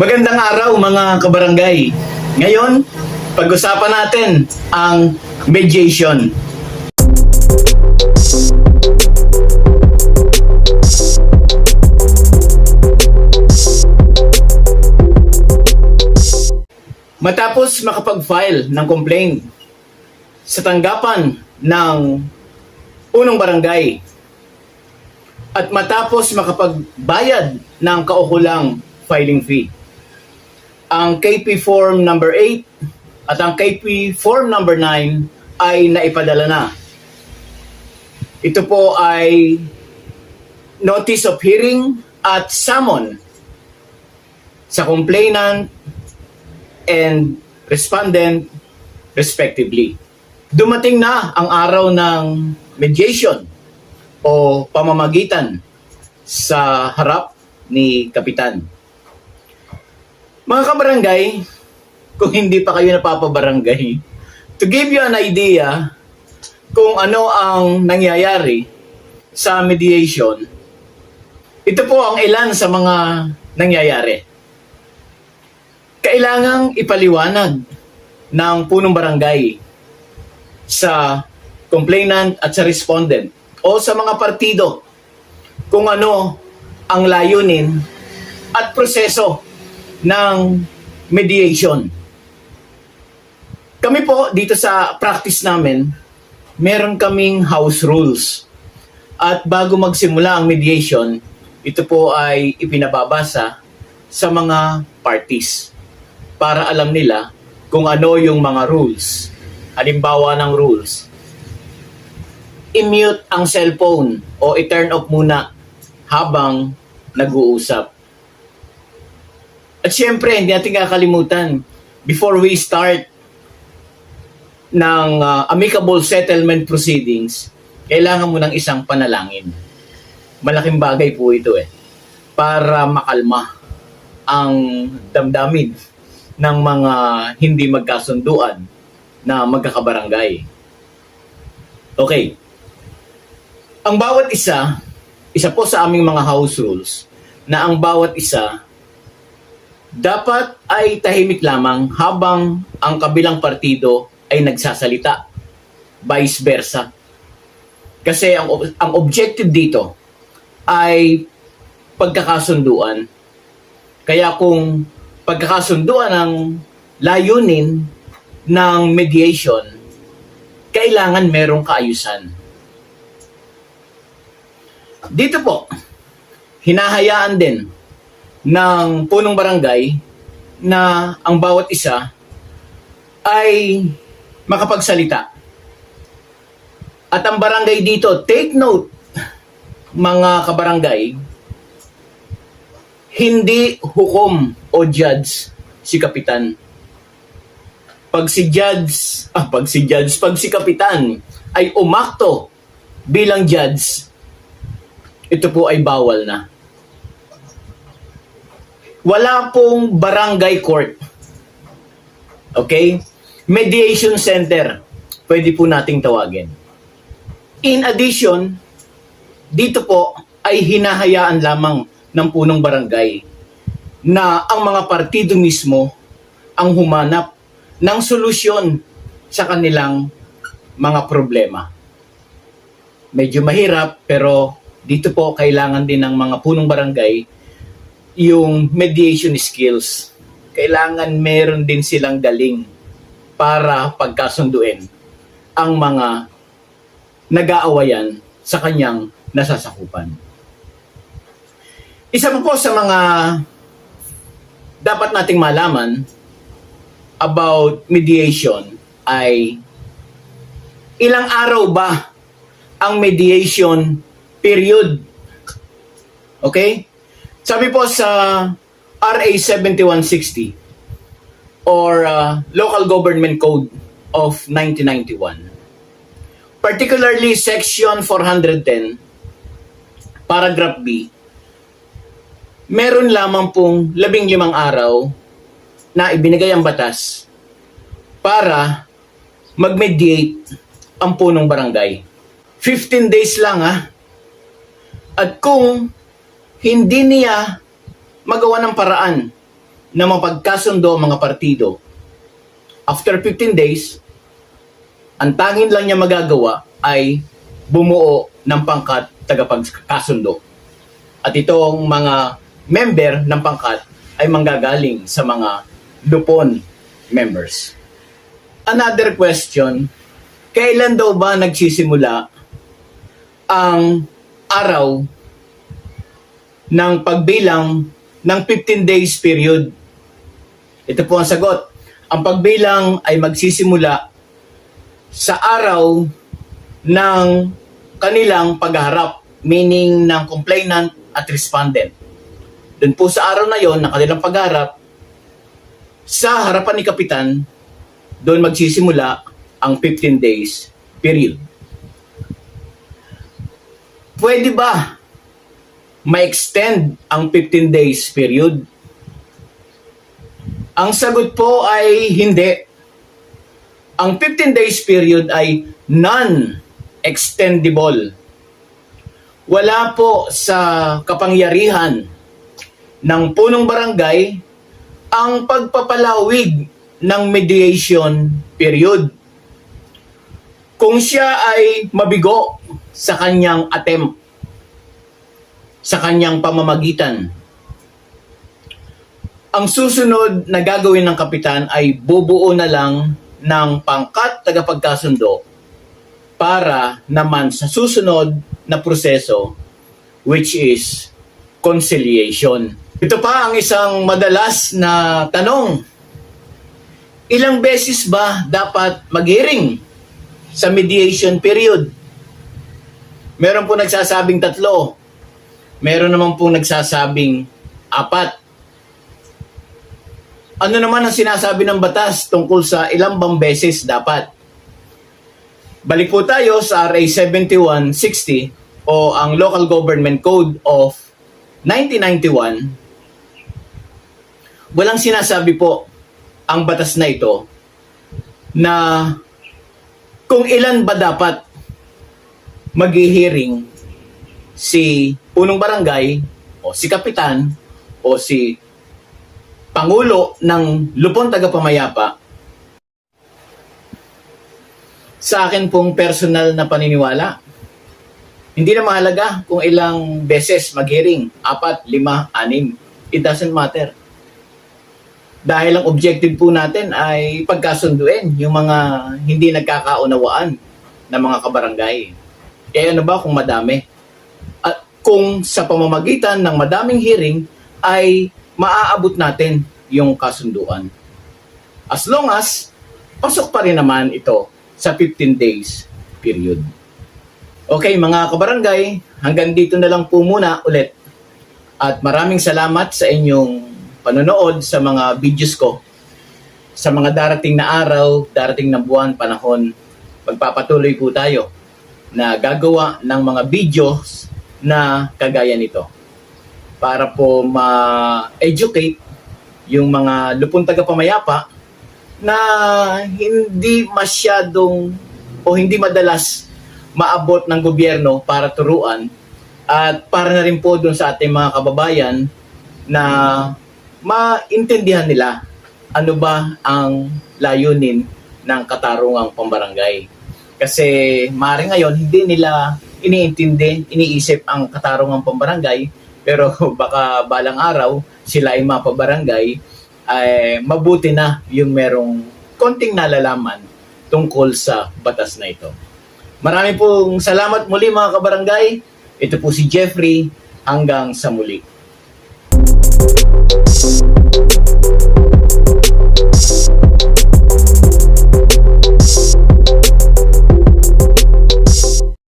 Magandang araw mga kabarangay. Ngayon, pag-usapan natin ang mediation. Matapos makapag-file ng complaint sa tanggapan ng unang barangay at matapos makapagbayad ng kaukulang filing fee. Ang KP Form number 8 at ang KP Form number 9 ay naipadala na. Ito po ay notice of hearing at summon sa complainant and respondent respectively. Dumating na ang araw ng mediation o pamamagitan sa harap ni Kapitan. Mga kabarangay, kung hindi pa kayo napapabarangay, to give you an idea kung ano ang nangyayari sa mediation, ito po ang ilan sa mga nangyayari. Kailangang ipaliwanag ng punong barangay sa complainant at sa respondent o sa mga partido kung ano ang layunin at proseso ng mediation. Kami po dito sa practice namin, meron kaming house rules. At bago magsimula ang mediation, ito po ay ipinababasa sa mga parties para alam nila kung ano yung mga rules. Halimbawa ng rules. I-mute ang cellphone o i-turn off muna habang nag-uusap. At syempre, hindi natin kakalimutan, before we start ng uh, amicable settlement proceedings, kailangan mo ng isang panalangin. Malaking bagay po ito eh. Para makalma ang damdamin ng mga hindi magkasunduan na magkakabarangay. Okay. Ang bawat isa, isa po sa aming mga house rules, na ang bawat isa dapat ay tahimik lamang habang ang kabilang partido ay nagsasalita. Vice versa. Kasi ang, ang objective dito ay pagkakasunduan. Kaya kung pagkakasunduan ang layunin ng mediation, kailangan merong kaayusan. Dito po, hinahayaan din ng punong barangay na ang bawat isa ay makapagsalita. At ang barangay dito, take note, mga kabarangay, hindi hukom o judge si kapitan. Pag si judge, ah, pag si judge, pag si kapitan ay umakto bilang judge, ito po ay bawal na. Wala pong barangay court. Okay? Mediation center. Pwede po nating tawagin. In addition, dito po ay hinahayaan lamang ng punong barangay na ang mga partido mismo ang humanap ng solusyon sa kanilang mga problema. Medyo mahirap pero dito po kailangan din ng mga punong barangay yung mediation skills. Kailangan meron din silang galing para pagkasunduin ang mga nag-aawayan sa kanyang nasasakupan. Isa po sa mga dapat nating malaman about mediation ay ilang araw ba ang mediation period? Okay? Sabi po sa RA 7160 or uh, Local Government Code of 1991 particularly section 410 paragraph B meron lamang pong labing limang araw na ibinigay ang batas para mag-mediate ang punong barangay. 15 days lang ha. At kung hindi niya magawa ng paraan na mapagkasundo ang mga partido, after 15 days, ang tangin lang niya magagawa ay bumuo ng pangkat tagapagkasundo. At itong mga member ng pangkat ay manggagaling sa mga lupon members. Another question, kailan daw ba nagsisimula ang araw ng pagbilang ng 15 days period? Ito po ang sagot. Ang pagbilang ay magsisimula sa araw ng kanilang pagharap, meaning ng complainant at respondent. Doon po sa araw na yon ng kanilang pagharap, sa harapan ni Kapitan, doon magsisimula ang 15 days period. Pwede ba ma-extend ang 15 days period? Ang sagot po ay hindi. Ang 15 days period ay non-extendable. Wala po sa kapangyarihan ng punong barangay ang pagpapalawig ng mediation period. Kung siya ay mabigo sa kanyang attempt, sa kanyang pamamagitan, ang susunod na gagawin ng kapitan ay bubuo na lang ng pangkat tagapagkasundo para naman sa susunod na proseso which is conciliation. Ito pa ang isang madalas na tanong. Ilang beses ba dapat mag-hearing sa mediation period? Meron po nagsasabing tatlo. Meron naman po nagsasabing apat. Ano naman ang sinasabi ng batas tungkol sa ilang bang beses dapat? Balik po tayo sa RA 7160 o ang Local Government Code of 1991. Walang sinasabi po ang batas na ito na kung ilan ba dapat maghihiring si punong barangay o si kapitan o si pangulo ng lupon tagapamayapa sa akin pong personal na paniniwala hindi na mahalaga kung ilang beses mag-hearing apat, lima, anim it doesn't matter dahil ang objective po natin ay pagkasunduin yung mga hindi nagkakaunawaan ng mga kabarangay. Eh ano ba kung madami? Kung sa pamamagitan ng madaming hearing ay maaabot natin yung kasunduan. As long as pasok pa rin naman ito sa 15 days period. Okay mga kabarangay, hanggang dito na lang po muna ulit. At maraming salamat sa inyong panonood sa mga videos ko. Sa mga darating na araw, darating na buwan, panahon, magpapatuloy po tayo na gagawa ng mga videos na kagaya nito para po ma-educate yung mga lupon tagapamayapa na hindi masyadong o hindi madalas maabot ng gobyerno para turuan at para na rin po dun sa ating mga kababayan na maintindihan nila ano ba ang layunin ng katarungang pambarangay. Kasi mari ngayon hindi nila iniintindi, iniisip ang katarungang pambarangay pero baka balang araw sila ay mapabarangay ay mabuti na yung merong konting nalalaman tungkol sa batas na ito. Marami pong salamat muli mga kabarangay. Ito po si Jeffrey hanggang sa muli.